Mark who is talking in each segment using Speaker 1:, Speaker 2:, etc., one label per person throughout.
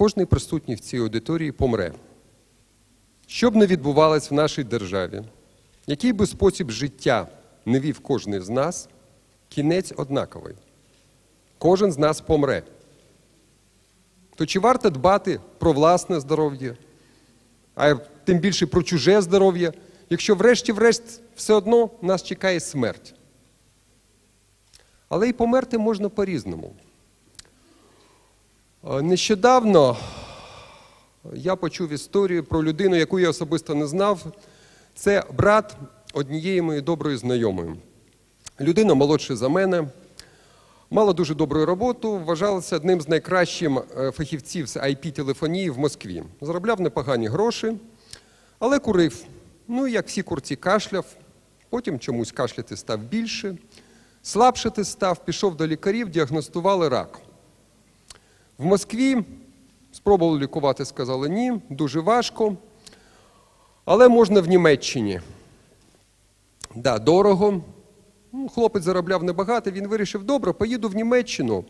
Speaker 1: кожний присутній в цій аудиторії помре. Що б не відбувалось в нашій державі, який би спосіб життя не вів кожен з нас, кінець однаковий. Кожен з нас помре. То чи варто дбати про власне здоров'я, а тим більше про чуже здоров'я, якщо врешті-врешт все одно нас чекає смерть? Але і померти можна по-різному. Е, Нещодавно я почув історію про людину, яку я особисто не знав. Це брат однієї моєї доброї знайомої. Людина молодша за мене, мала дуже добру роботу, вважалася одним з найкращих е, фахівців з IP-телефонії в Москві. Заробляв непогані гроші, але курив. Ну, як всі курці, кашляв, потім чомусь кашляти став більше, слабшати став, пішов до лікарів, діагностували рак. В Москві спробували лікувати, сказали ні, дуже важко. Але можна в Німеччині. Да, дорого. Ну, Хлопець заробляв небагато, він вирішив, добре, поїду в Німеччину.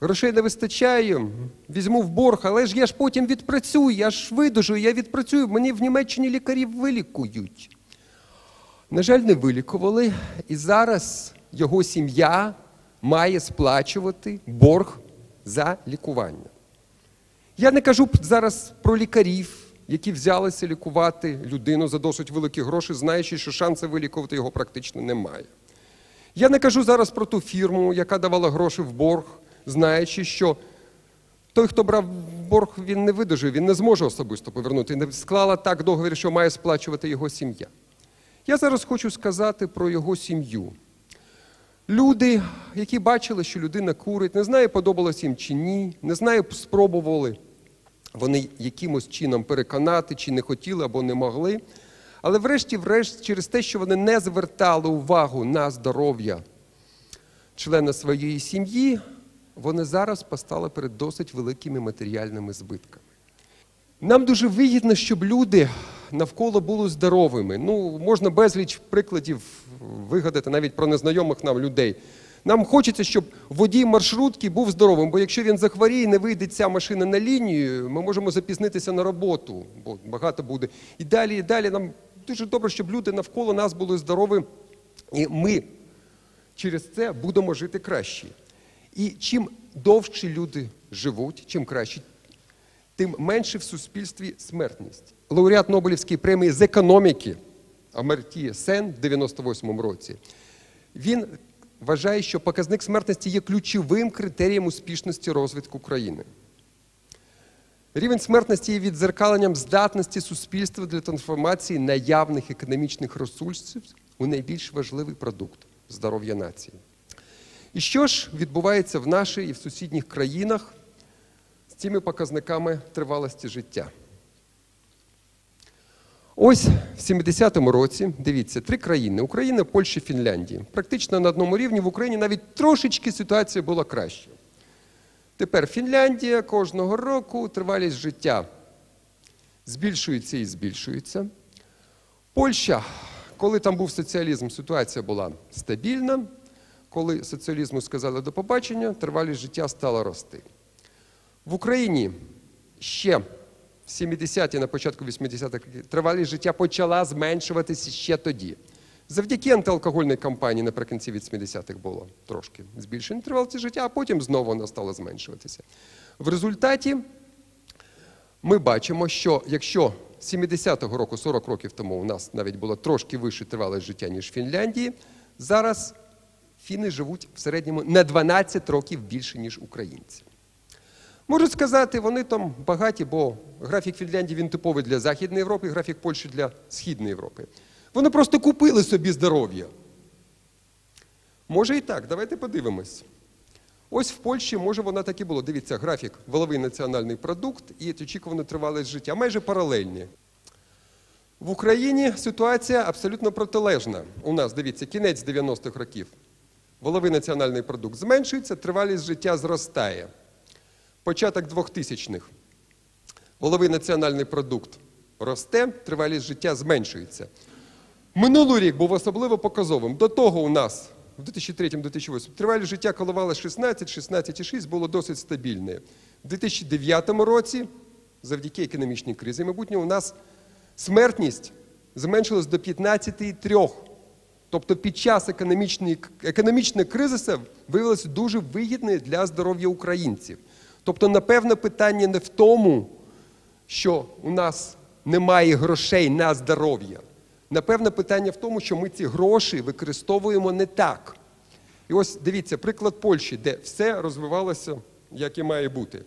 Speaker 1: Грошей не вистачає, візьму в борг, але ж я ж потім відпрацюю, я ж видужу, я відпрацюю, мені в Німеччині лікарів вилікують. На жаль, не вилікували, і зараз його сім'я має сплачувати борг за лікування. Я не кажу зараз про лікарів, які взялися лікувати людину за досить великі гроші, знаючи, що шанси вилікувати його практично немає. Я не кажу зараз про ту фірму, яка давала гроші в борг, знаючи, що той, хто брав борг, він не видержив, він не зможе особисто повернути. Не склала так договір, що має сплачувати його сім'я. Я зараз хочу сказати про його сім'ю. Люди, які бачили, що людина курить, не знаю, подобалось їм чи ні, не знаю, спробували вони якимось чином переконати, чи не хотіли або не могли. Але врешті-врешт, через те, що вони не звертали увагу на здоров'я члена своєї сім'ї, вони зараз постали перед досить великими матеріальними збитками. Нам дуже вигідно, щоб люди навколо були здоровими. Ну, можна безліч прикладів вигадати навіть про незнайомих нам людей. Нам хочеться, щоб водій маршрутки був здоровим, бо якщо він захворіє, не вийде ця машина на лінію, ми можемо запізнитися на роботу, бо багато буде. І далі, і далі нам дуже добре, щоб люди навколо нас були здорові, і ми через це будемо жити краще. І чим довше люди живуть, чим краще, тим менше в суспільстві смертність. Лауреат Нобелівської премії з економіки Амартія Сен в 98-му році. Він вважає, що показник смертності є ключовим критерієм успішності розвитку країни. Рівень смертності є відзеркаленням здатності суспільства для трансформації наявних економічних ресурсів у найбільш важливий продукт здоров'я нації. І що ж відбувається в нашій і в сусідніх країнах з цими показниками тривалості життя? Ось в 70-му році, дивіться, три країни Україна, Польща, Фінляндія. Практично на одному рівні в Україні навіть трошечки ситуація була краща. Тепер Фінляндія кожного року тривалість життя збільшується і збільшується. Польща, коли там був соціалізм, ситуація була стабільна. Коли соціалізму сказали до побачення, тривалість життя стала рости. В Україні ще 70-ті, на початку 80-х тривалість життя почала зменшуватися ще тоді. Завдяки антиалкогольній кампанії наприкінці 80-х було трошки збільшення тривалості життя, а потім знову вона стала зменшуватися. В результаті ми бачимо, що якщо 70-го року, 40 років тому, у нас навіть було трошки вище тривалість життя, ніж в Фінляндії, зараз фіни живуть в середньому на 12 років більше, ніж українці. Можуть сказати, вони там багаті, бо графік Фінляндії він типовий для Західної Європи, графік Польщі для Східної Європи. Вони просто купили собі здоров'я. Може і так, давайте подивимось. Ось в Польщі, може, вона так і було. Дивіться, графік валовий національний продукт і очікувано тривалість життя, майже паралельні. В Україні ситуація абсолютно протилежна. У нас, дивіться, кінець 90-х років. Воловий національний продукт зменшується, тривалість життя зростає. Початок 2000-х. Воловий національний продукт росте, тривалість життя зменшується. Минулий рік був особливо показовим. До того у нас в 2003-2008. Тривалість життя коливала 16, 16,6, було досить стабільне. В 2009 році, завдяки економічній кризі, майбутнього, у нас смертність зменшилась до 15,3. Тобто під час економічної, економічної кризису виявилося дуже вигідною для здоров'я українців. Тобто, напевно, питання не в тому, що у нас немає грошей на здоров'я. Напевно, питання в тому, що ми ці гроші використовуємо не так. І ось дивіться, приклад Польщі, де все розвивалося, як і має бути.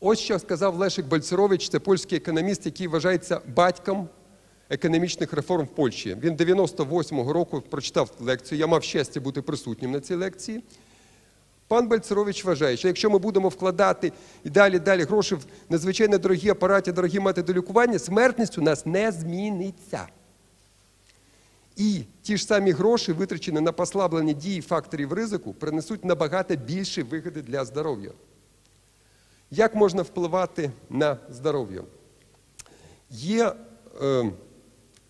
Speaker 1: Ось що сказав Лешик Бальцерович, це польський економіст, який вважається батьком економічних реформ в Польщі. Він 98-го року прочитав лекцію. Я мав щастя бути присутнім на цій лекції. Пан Бальцерович вважає, що якщо ми будемо вкладати і далі далі гроші в надзвичайно дорогі апарати, дорогі методи лікування, смертність у нас не зміниться. І ті ж самі гроші, витрачені на послаблення дії факторів ризику, принесуть набагато більше вигоди для здоров'я. Як можна впливати на здоров'я? Є е,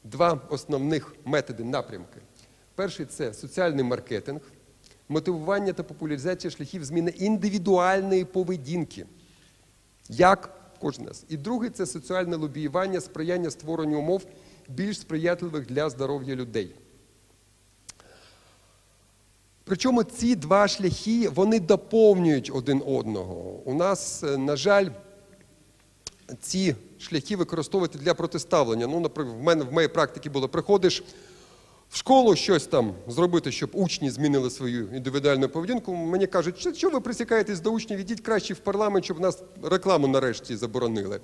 Speaker 1: два основних методи напрямки. Перший це соціальний маркетинг, мотивування та популяризація шляхів зміни індивідуальної поведінки. Як кожен нас. І другий це соціальне лобіювання, сприяння створенню умов більш сприятливих для здоров'я людей. Причому ці два шляхи вони доповнюють один одного. У нас, е, на жаль, ці шляхи використовувати для протиставлення. Ну, наприклад, в мене в моїй практиці було приходиш в школу щось там зробити, щоб учні змінили свою індивідуальну поведінку. Мені кажуть, що, що ви присікаєтесь до учнів, ідіть краще в парламент, щоб нас рекламу нарешті заборонили.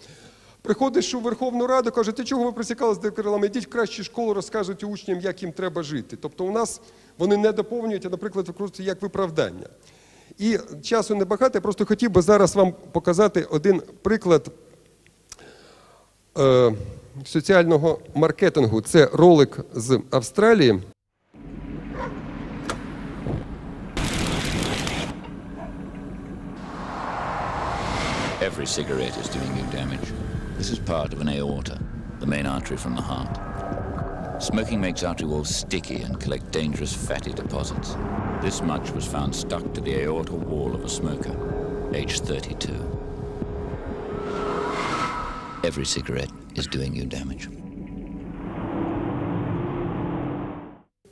Speaker 1: Приходиш у Верховну Раду, каже, ти чого ви присікались до рекламу? Ідіть в кращу школу, розкажуть учням, як їм треба жити. Тобто у нас вони не доповнюють, а, наприклад, використовують як виправдання. І часу небагато, я просто хотів би зараз вам показати один приклад е, соціального маркетингу. Це ролик з Австралії.
Speaker 2: Every cigarette is doing you damage. This is part of an aorta, the main artery from the heart. Smoking makes artery walls sticky and collect dangerous fatty deposits. This much was found stuck to the aorta wall of a smoker, age 32. Every cigarette is doing you damage.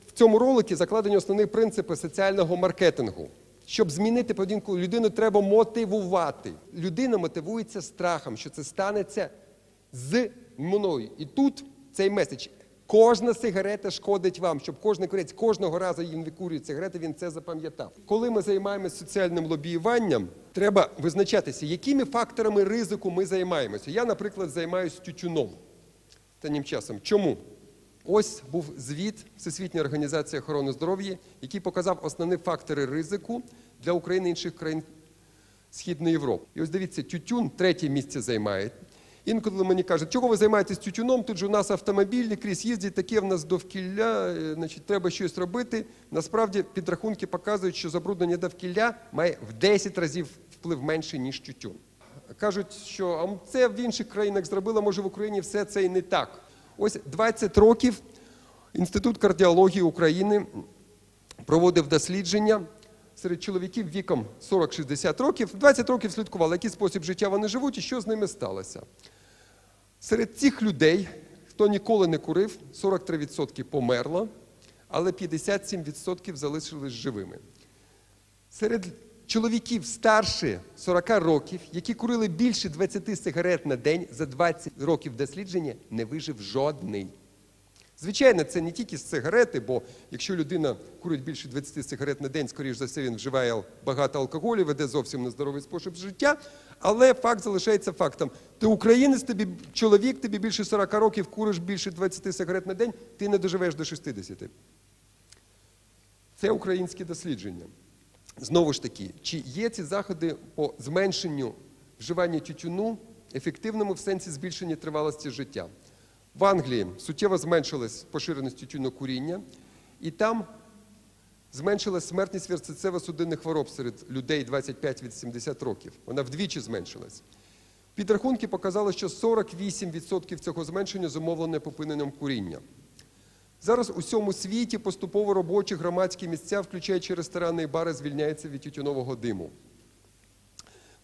Speaker 1: В цьому роликі закладені основні принципи соціального маркетингу. Щоб змінити поведінку людину, треба мотивувати. Людина мотивується страхом, що це станеться з мною. І тут цей меседж. Кожна сигарета шкодить вам, щоб кожен курець кожного разу він викурює сигарети, він це запам'ятав. Коли ми займаємося соціальним лобіюванням, треба визначатися, якими факторами ризику ми займаємося. Я, наприклад, займаюся тютюном останнім часом. Чому? Ось був звіт Всесвітньої організації охорони здоров'я, який показав основні фактори ризику для України і інших країн Східної Європи. І ось дивіться, тютюн третє місце займає. Інколи мені кажуть, чого ви займаєтесь тютюном? Тут же у нас автомобілі крізь їздять, таке в нас довкілля, е, значить, треба щось робити. Насправді підрахунки показують, що забруднення довкілля має в 10 разів вплив менше, ніж тютюн. Кажуть, що а це в інших країнах зробили, може в Україні все це і не так. Ось 20 років Інститут кардіології України проводив дослідження серед чоловіків віком 40-60 років. 20 років слідкували, який спосіб життя вони живуть і що з ними сталося. Серед цих людей, хто ніколи не курив, 43% померло, але 57% залишились живими. Серед чоловіків старше 40 років, які курили більше 20 сигарет на день за 20 років дослідження, не вижив жодний. Звичайно, це не тільки сигарети, бо якщо людина курить більше 20 сигарет на день, скоріш за все, він вживає багато алкоголю, веде зовсім нездоровий спосіб життя. Але факт залишається фактом. Ти українець, тобі чоловік, тобі більше 40 років, куриш більше 20 сигарет на день, ти не доживеш до 60. Це українське дослідження. Знову ж таки, чи є ці заходи по зменшенню вживання тютюну ефективними в сенсі збільшення тривалості життя? В Англії суттєво зменшилась поширеність тютюнокуріння, і там зменшилась смертність від серцево-судинних хвороб серед людей 25-70 років. Вона вдвічі зменшилась. Підрахунки показали, що 48% цього зменшення зумовлене попиненням куріння. Зараз у всьому світі поступово робочі громадські місця, включаючи ресторани і бари, звільняються від тютюнового диму.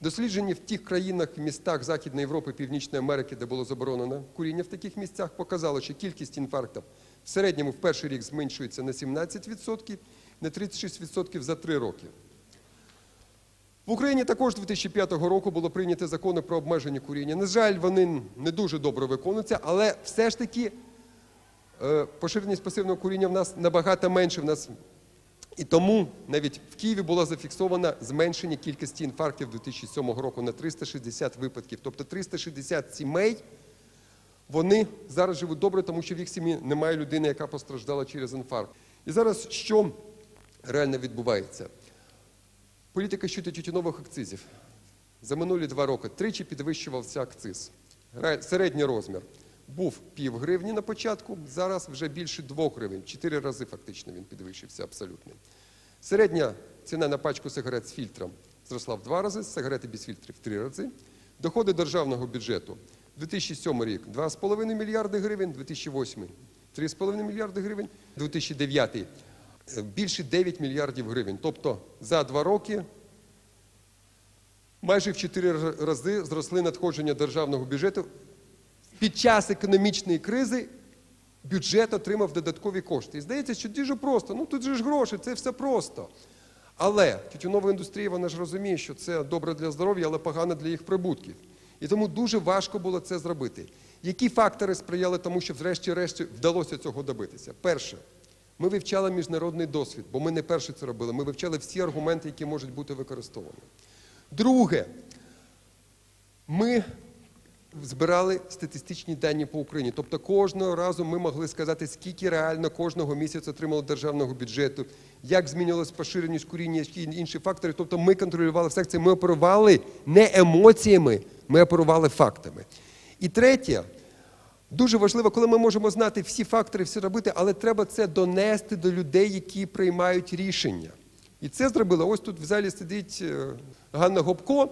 Speaker 1: Дослідження в тих країнах, містах Західної Європи, Північної Америки, де було заборонено куріння в таких місцях, показало, що кількість інфарктів в середньому в перший рік зменшується на 17%, на 36% за три роки. В Україні також 2005 року було прийнято закони про обмеження куріння. На жаль, вони не дуже добре виконуються, але все ж таки е, поширеність пасивного куріння в нас набагато менше. В нас і тому навіть в Києві було зафіксовано зменшення кількості інфарктів 2007 року на 360 випадків. Тобто 360 сімей, вони зараз живуть добре, тому що в їх сім'ї немає людини, яка постраждала через інфаркт. І зараз що реально відбувається? Політика щодо тютюнових акцизів. За минулі два роки тричі підвищувався акциз. Ре- Середній розмір був пів гривні на початку, зараз вже більше двох гривень. Чотири рази фактично він підвищився абсолютно. Середня ціна на пачку сигарет з фільтром зросла в два рази, сигарети без фільтрів в три рази. Доходи державного бюджету 2007 рік 2,5 мільярди гривень, 2008 3,5 мільярди гривень, 2009 е, більше 9 мільярдів гривень. Тобто за два роки майже в 4 рази зросли надходження державного бюджету. Під час економічної кризи бюджет отримав додаткові кошти. І здається, що дуже просто. Ну тут же ж гроші, це все просто. Але тютюнова індустрія, вона ж розуміє, що це добре для здоров'я, але погано для їх прибутків. І тому дуже важко було це зробити. Які фактори сприяли тому, що врешті-решт вдалося цього добитися? Перше, ми вивчали міжнародний досвід, бо ми не перші це робили. Ми вивчали всі аргументи, які можуть бути використовані. Друге, ми збирали статистичні дані по Україні. Тобто кожного разу ми могли сказати, скільки реально кожного місяця отримало державного бюджету, як змінювалась поширеність куріння, які інші фактори. Тобто ми контролювали все це. Ми оперували не емоціями, ми оперували фактами. І третє. Дуже важливо, коли ми можемо знати всі фактори, все робити, але треба це донести до людей, які приймають рішення. І це зробила. Ось тут в залі сидить е, Ганна Гопко,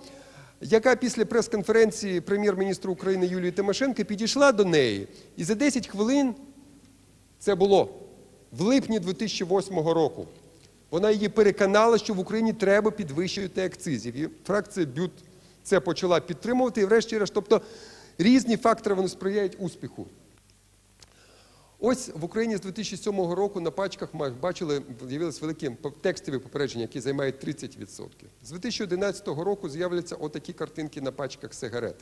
Speaker 1: яка після прес-конференції прем'єр-міністра України Юлії Тимошенко підійшла до неї і за 10 хвилин це було в липні 2008 року. Вона її переконала, що в Україні треба підвищувати акцизів. І фракція БЮТ це почала підтримувати. І врешті-решт, тобто різні фактори вони сприяють успіху. Ось в Україні з 2007 року на пачках ми бачили, з'явилися великі текстові попередження, які займають 30%. З 2011 року з'являться отакі картинки на пачках сигарет.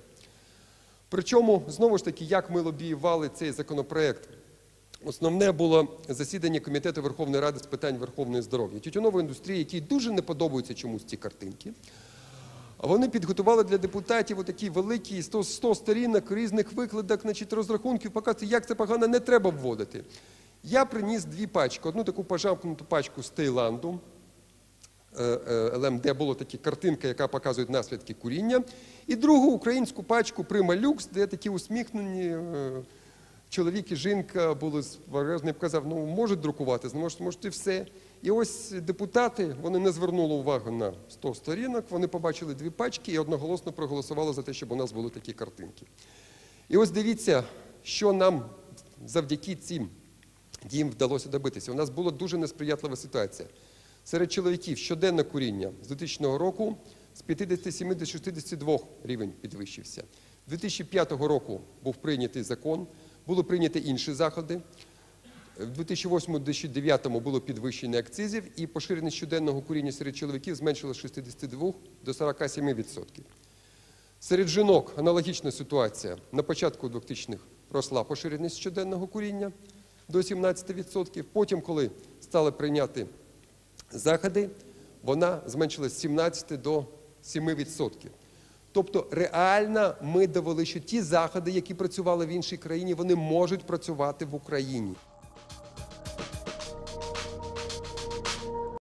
Speaker 1: Причому, знову ж таки, як ми лобіювали цей законопроект, основне було засідання Комітету Верховної Ради з питань верховної здоров'я. Тютюнової індустрії, якій дуже не подобаються чомусь ці картинки. Вони підготували для депутатів отакі великі 100, 100 сторінок різних викладок, значить, розрахунків, показати, як це погано не треба вводити. Я приніс дві пачки. Одну таку пожамкнуту пачку з Таїланду, е, е, де була така картинка, яка показує наслідки куріння, і другу українську пачку Прима Люкс, де такі усміхнені е, чоловік і жінка були зважені, казав, ну можуть друкувати, можуть і все. І ось депутати вони не звернули увагу на 100 сторінок, вони побачили дві пачки і одноголосно проголосували за те, щоб у нас були такі картинки. І ось дивіться, що нам завдяки цим діям вдалося добитися. У нас була дуже несприятлива ситуація. Серед чоловіків щоденне куріння з 2000 року з 57 до 62 рівень підвищився. 2005 року був прийнятий закон, були прийняті інші заходи. В 2008-2009 було підвищення акцизів і поширеність щоденного куріння серед чоловіків зменшилося з 62 до 47%. Серед жінок аналогічна ситуація. На початку 2000-х росла поширеність щоденного куріння до 17%. Потім, коли стали прийняти заходи, вона зменшилась з 17 до 7%. Тобто реально ми довели, що ті заходи, які працювали в іншій країні, вони можуть працювати в Україні.